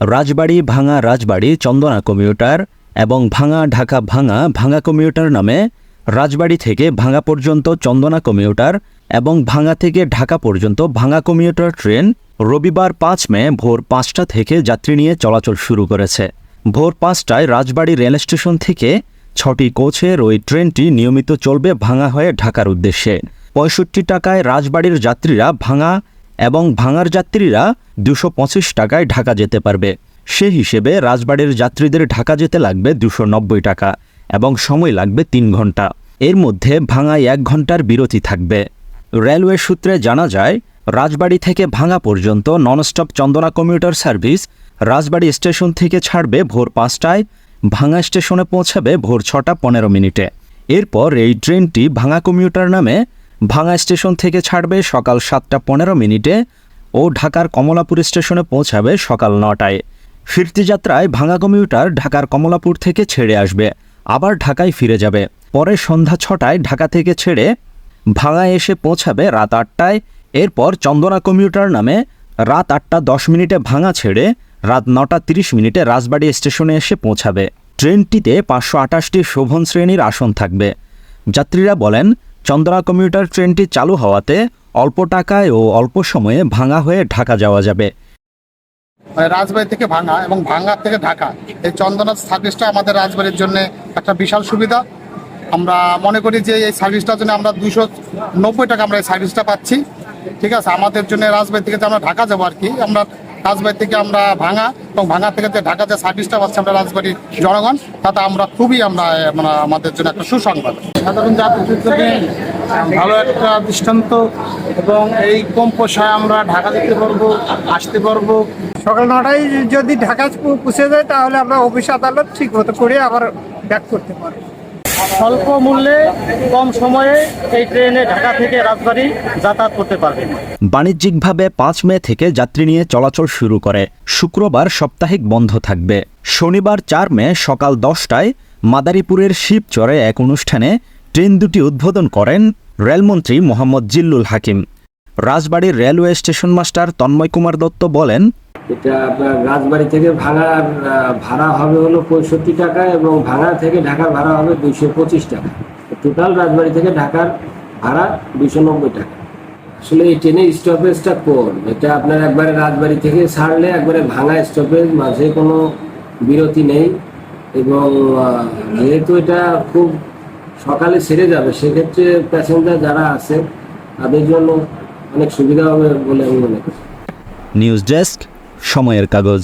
রাজবাড়ি ভাঙা রাজবাড়ি চন্দনা কমিউটার এবং ভাঙা ঢাকা ভাঙা ভাঙা কমিউটার নামে রাজবাড়ি থেকে ভাঙা পর্যন্ত চন্দনা কমিউটার এবং ভাঙা থেকে ঢাকা পর্যন্ত ভাঙা কমিউটার ট্রেন রবিবার পাঁচ মে ভোর পাঁচটা থেকে যাত্রী নিয়ে চলাচল শুরু করেছে। ভোর পাঁচটায় রাজবাড়ি রেল স্টেশন থেকে ছটি কোচের ওই ট্রেনটি নিয়মিত চলবে ভাঙা হয়ে ঢাকার উদ্দেশ্যে। পঁয়ষট্টি টাকায় রাজবাড়ির যাত্রীরা ভাঙা এবং ভাঙার যাত্রীরা দুশো টাকায় ঢাকা যেতে পারবে। সে হিসেবে রাজবাড়ির যাত্রীদের ঢাকা যেতে লাগবে দুশো টাকা এবং সময় লাগবে তিন ঘণ্টা। এর মধ্যে ভাঙায় এক ঘণ্টার বিরতি থাকবে। রেলওয়ে সূত্রে জানা যায়, রাজবাড়ি থেকে ভাঙা পর্যন্ত nonstop Chandana commuter service Rajbari station থেকে ছাড়বে ভোর পাঁচটায়, ভাঙা স্টেশনে পৌঁছাবে ভোর ছটা পনেরো মিনিটে। এরপর এই ট্রেনটি ভাঙা কমিউটার নামে ভাঙা স্টেশন থেকে ছাড়বে সকাল সাতটা পনেরো মিনিটে ও ঢাকার কমলাপুর স্টেশনে পৌঁছাবে সকাল নটায়। ফিরতি যাত্রায় ভাঙা কমিউটার ঢাকার কমলাপুর থেকে ছেড়ে আসবে, আবার ঢাকায় ফিরে যাবে। পরে সন্ধ্যা ছটায় ঢাকা থেকে ছেড়ে ভাঙা এসে পৌঁছাবে রাত আটটায়। এরপর চন্দনা কমিউটার নামে রাত আটটা দশ মিনিটে ভাঙা ছেড়ে রাত নটা তিরিশ মিনিটে রাজবাড়ি স্টেশনে এসে পৌঁছাবে। ট্রেনটিতে পাঁচশো আটাশটি শোভন শ্রেণির আসন থাকবে। যাত্রীরা বলেন চন্দনা কমিউটার ট্রেনটি চালু হওয়াতে অল্প টাকায় ও অল্প সময়ে ভাঙা হয়ে ঢাকা যাওয়া যাবে। মানে রাজবাড়ি থেকে ভাঙা এবং ভাঙ্গা থেকে ঢাকা। এই চন্দনা সার্ভিসটা আমাদের রাজবাড়ির জন্য একটা বিশাল সুবিধা। আমরা মনে করি যে এই সার্ভিসটার জন্য আমরা দুশো নব্বই টাকা আমরা এই সার্ভিসটা পাচ্ছি। ঠিক আছে, আমাদের জন্য রাজবাড়ি থেকে আমরা ঢাকা যাব আর কি, আমরা রাজবাড়ি থেকে আমরা ভাঙা এবং ভাঙা থেকে যে ঢাকা যে সার্ভিসটা পাচ্ছি আমরা রাজবাড়ির জনগণ, তাতে আমরা খুবই আমরা মানে আমাদের জন্য একটা সুসংবাদ। সাধারণ ভালো একটা দৃষ্টান্ত এবং এই কম পয়সায় আমরা ঢাকা যেতে পারব, আসতে পারব। সকাল নটায় যদি ঢাকা পুষে যায়, তাহলে আমরা অফিস আদালত ঠিক মতো করে আবার ব্যাক করতে পারব। স্বল্প মূল্যে কম সময়ে এই ট্রেনে ঢাকা থেকে রাজবাড়ি যাতায়াত করতে পারবেন বাণিজ্যিকভাবে পাঁচ মে থেকে যাত্রী নিয়ে চলাচল শুরু করে। শুক্রবার সাপ্তাহিক বন্ধ থাকবে। শনিবার চার মে সকাল দশটায় মাদারীপুরের শিবচরে এক অনুষ্ঠানে ট্রেন দুটি উদ্বোধন করেন রেলমন্ত্রী মোহাম্মদ জিল্লুল হাকিম। রাজবাড়ির railway station master Tanmoy Kumar Dutta বলেন এটা আপনার রাজবাড়ি থেকে ভাঙার ভাড়া হবে হলো পঁয়ষট্টি টাকা এবং ভাঙা থেকে ঢাকার ভাড়া হবে দুইশো পঁচিশ টাকা। টোটাল রাজবাড়ি থেকে ঢাকার ভাড়া দুইশো নব্বই টাকা। আসলে এই ট্রেনের স্টপেজটা কোন? এটা আপনার একবারে রাজবাড়ি থেকে ছাড়লে একবারে ভাঙা স্টপেজ মাঝে কোনো বিরতি নেই এবং যেহেতু এটা খুব সকালে ছেড়ে যাবে, সেক্ষেত্রে প্যাসেঞ্জার যারা আছে, তাদের জন্য অনেক সুবিধা হবে বলে আমি মনে করি। নিউজ ডেস্ক সময়ের কাগজ।